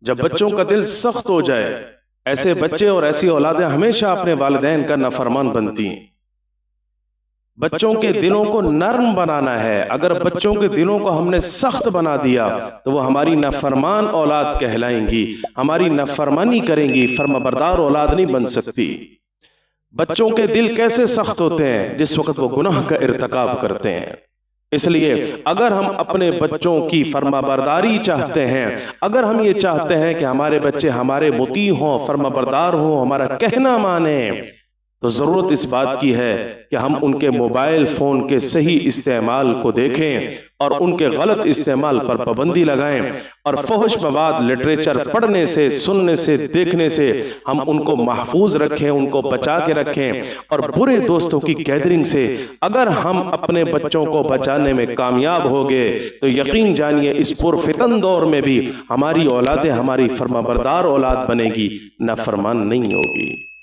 جب بچوں کا دل سخت ہو جائے ایسے بچے اور ایسی اولادیں ہمیشہ اپنے والدین کا نافرمان بنتی ہیں۔ بچوں کے دلوں کو نرم بنانا ہے۔ اگر بچوں کے دلوں کو ہم نے سخت بنا دیا تو وہ ہماری نافرمان اولاد کہلائیں گی۔ ہماری نافرمانی کریں گی فرما بردار اولاد نہیں بن سکتی۔ بچوں کے دل کیسے سخت ہوتے ہیں؟ جس وقت وہ گناہ کا ارتکاب کرتے ہیں۔ اس لیے اگر ہم اپنے بچوں کی فرما برداری چاہتے ہیں، اگر ہم یہ چاہتے ہیں کہ ہمارے بچے ہمارے متی ہوں فرما بردار ہوں، ہمارا کہنا مانیں تو ضرورت اس بات کی ہے کہ ہم ان کے موبائل فون کے صحیح استعمال کو دیکھیں اور ان کے غلط استعمال پر پابندی لگائیں اور فحش مواد لٹریچر پڑھنے سے، سننے سے، دیکھنے سے ہم ان کو محفوظ رکھیں، ان کو بچا کے رکھیں اور برے دوستوں کی گیدرنگ سے اگر ہم اپنے بچوں کو بچانے میں کامیاب ہو گئے تو یقین جانیے اس پرفتن دور میں بھی ہماری اولادیں ہماری فرما بردار اولاد بنے گی نہ فرمان نہیں ہوگی۔